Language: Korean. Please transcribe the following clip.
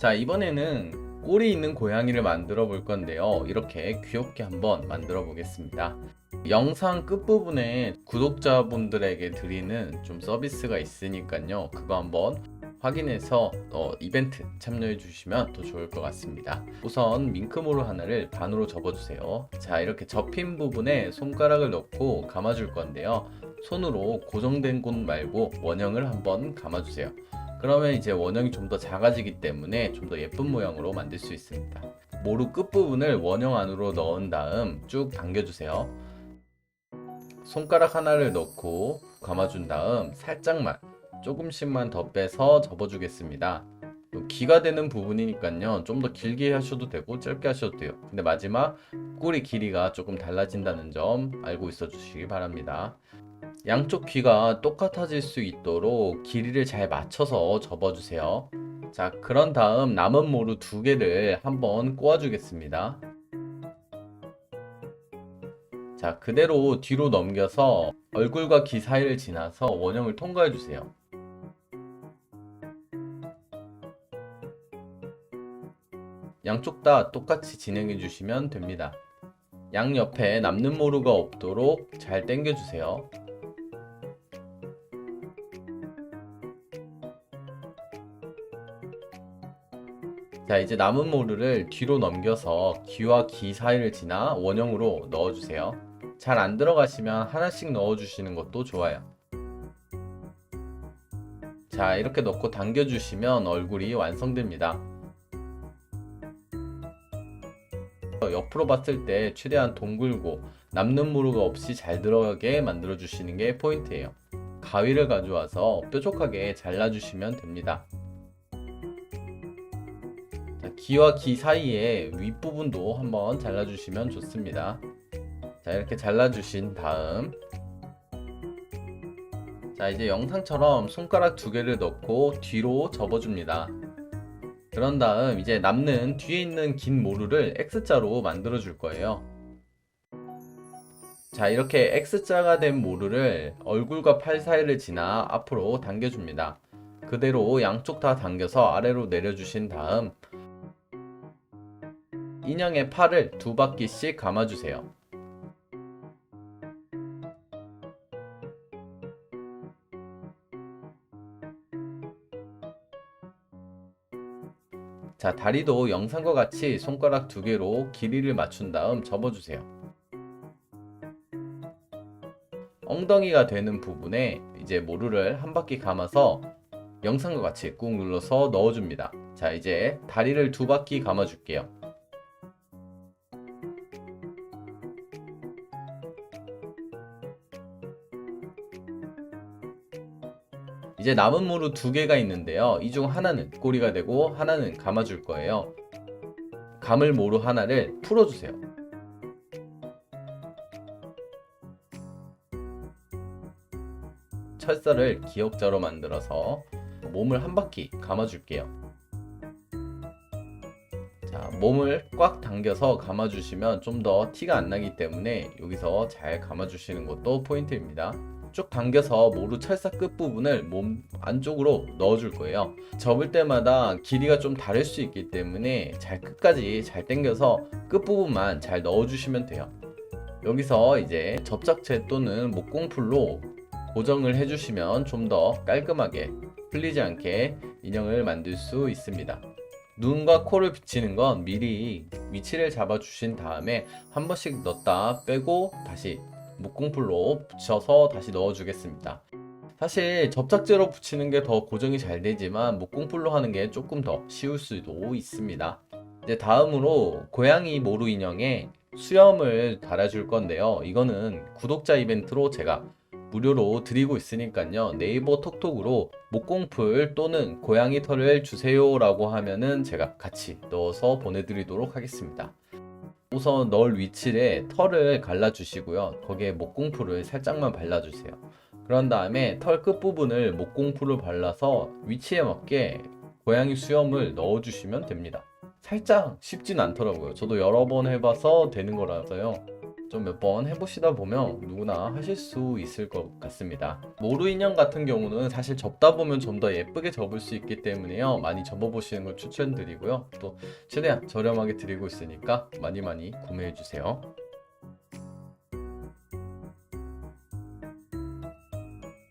자 이번에는 꼬리 있는 고양이를 만들어 볼 건데요. 이렇게 귀엽게 한번 만들어 보겠습니다. 영상 끝부분에 구독자분들에게 드리는 좀 서비스가 있으니까요. 그거 한번 확인해서 어, 이벤트 참여해 주시면 더 좋을 것 같습니다. 우선 밍크모루 하나를 반으로 접어주세요. 자 이렇게 접힌 부분에 손가락을 넣고 감아줄 건데요. 손으로 고정된 곳 말고 원형을 한번 감아주세요 그러면 이제 원형이 좀 더 작아지기 때문에 좀 더 예쁜 모양으로 만들 수 있습니다. 모루 끝부분을 원형 안으로 넣은 다음 쭉 당겨주세요. 손가락 하나를 넣고 감아준 다음 살짝만 조금씩만 더 빼서 접어주겠습니다. 기가 되는 부분이니까요. 좀 더 길게 하셔도 되고 짧게 하셔도 돼요. 근데 마지막 꼬리 길이가 조금 달라진다는 점 알고 있어 주시기 바랍니다. 양쪽 귀가 똑같아질 수 있도록 길이를 잘 맞춰서 접어주세요. 자, 그런 다음 남은 모루 두 개를 한번 꼬아주겠습니다. 자, 그대로 뒤로 넘겨서 얼굴과 귀 사이를 지나서 원형을 통과해주세요. 양쪽 다 똑같이 진행해 주시면 됩니다. 양 옆에 남는 모루가 없도록 잘 당겨주세요. 자 이제 남은 모루를 뒤로 넘겨서 귀와 귀 사이를 지나 원형으로 넣어주세요. 잘 안 들어가시면 하나씩 넣어주시는 것도 좋아요. 자 이렇게 넣고 당겨주시면 얼굴이 완성됩니다. 옆으로 봤을 때 최대한 동글고 남는 모루가 없이 잘 들어가게 만들어 주시는 게 포인트예요. 가위를 가져와서 뾰족하게 잘라주시면 됩니다. 자, 귀와 귀 사이에 윗부분도 한번 잘라주시면 좋습니다. 자, 이렇게 잘라주신 다음 자, 이제 영상처럼 손가락 두 개를 넣고 뒤로 접어줍니다. 그런 다음 이제 남는 뒤에 있는 긴 모루를 X자로 만들어 줄 거예요. 자, 이렇게 X자가 된 모루를 얼굴과 팔 사이를 지나 앞으로 당겨줍니다. 그대로 양쪽 다 당겨서 아래로 내려주신 다음 인형의 팔을 두 바퀴씩 감아주세요. 자, 다리도 영상과 같이 손가락 두 개로 길이를 맞춘 다음 접어주세요. 엉덩이가 되는 부분에 이제 모루를 한 바퀴 감아서 영상과 같이 꾹 눌러서 넣어줍니다. 자, 이제 다리를 두 바퀴 감아줄게요. 이제 남은 모루 두 개가 있는데요. 이 중 하나는 꼬리가 되고 하나는 감아줄 거예요. 감을 모루 하나를 풀어주세요. 철사를 기역자로 만들어서 몸을 한 바퀴 감아줄게요. 자, 몸을 꽉 당겨서 감아주시면 좀 더 티가 안 나기 때문에 여기서 잘 감아주시는 것도 포인트입니다. 쭉 당겨서 모루 철사 끝부분을 몸 안쪽으로 넣어줄 거예요. 접을 때마다 길이가 좀 다를 수 있기 때문에 잘 끝까지 잘 당겨서 끝부분만 잘 넣어주시면 돼요. 여기서 이제 접착제 또는 목공풀로 고정을 해주시면 좀 더 깔끔하게 풀리지 않게 인형을 만들 수 있습니다. 눈과 코를 비치는 건 미리 위치를 잡아 주신 다음에 한 번씩 넣었다 빼고 다시 목공풀로 붙여서 다시 넣어주겠습니다. 사실 접착제로 붙이는 게 더 고정이 잘 되지만 목공풀로 하는 게 조금 더 쉬울 수도 있습니다. 이제 다음으로 고양이 모루 인형에 수염을 달아줄 건데요. 이거는 구독자 이벤트로 제가 무료로 드리고 있으니까요. 네이버 톡톡으로 목공풀 또는 고양이 털을 주세요라고 하면은 제가 같이 넣어서 보내드리도록 하겠습니다. 우선 넣을 위치에 털을 갈라주시고요. 거기에 목공풀을 살짝만 발라주세요. 그런 다음에 털 끝부분을 목공풀을 발라서 위치에 맞게 고양이 수염을 넣어주시면 됩니다. 살짝 쉽진 않더라고요. 저도 여러 번 해봐서 되는 거라서요. 좀 몇 번 해보시다 보면 누구나 하실 수 있을 것 같습니다. 모루 인형 같은 경우는 사실 접다 보면 좀 더 예쁘게 접을 수 있기 때문에요. 많이 접어보시는 걸 추천드리고요. 또 최대한 저렴하게 드리고 있으니까 많이 많이 구매해 주세요.